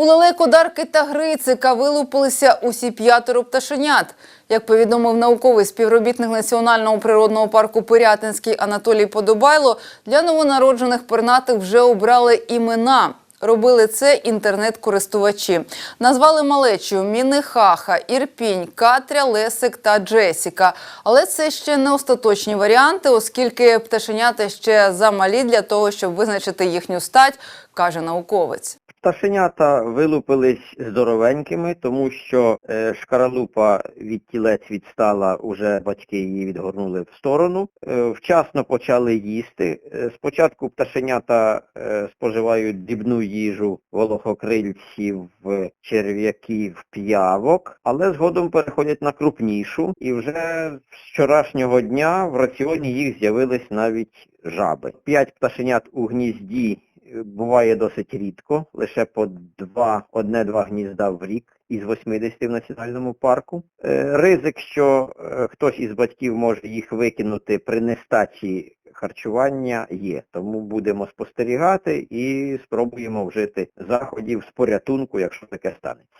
У лелекодарки та грицика вилупилися усі п'ятеро пташенят. Як повідомив науковий співробітник Національного природного парку Пирятинський Анатолій Подобайло, для новонароджених пернатих вже обрали імена. Робили це інтернет-користувачі. Назвали малечу Мінихаха, Ірпінь, Катря, Лесик та Джесіка. Але це ще не остаточні варіанти, оскільки пташенята ще замалі для того, щоб визначити їхню стать, каже науковець. Пташенята вилупились здоровенькими, тому що е, шкаралупа від тілець відстала, уже батьки її відгорнули в сторону. Е, вчасно почали їсти. Е, спочатку пташенята споживають дрібну їжу волохокрильців, черв'яків, п'явок, але згодом переходять на крупнішу і вже з вчорашнього дня в раціоні їх з'явились навіть жаби. П'ять пташенят у гнізді буває досить рідко, лише по два, одне-два гнізда в рік із 80 в національному парку. Е, Ризик, що е, хтось із батьків може їх викинути при нестачі харчування є. Тому будемо спостерігати і спробуємо вжити заходів з порятунку, якщо таке станеться.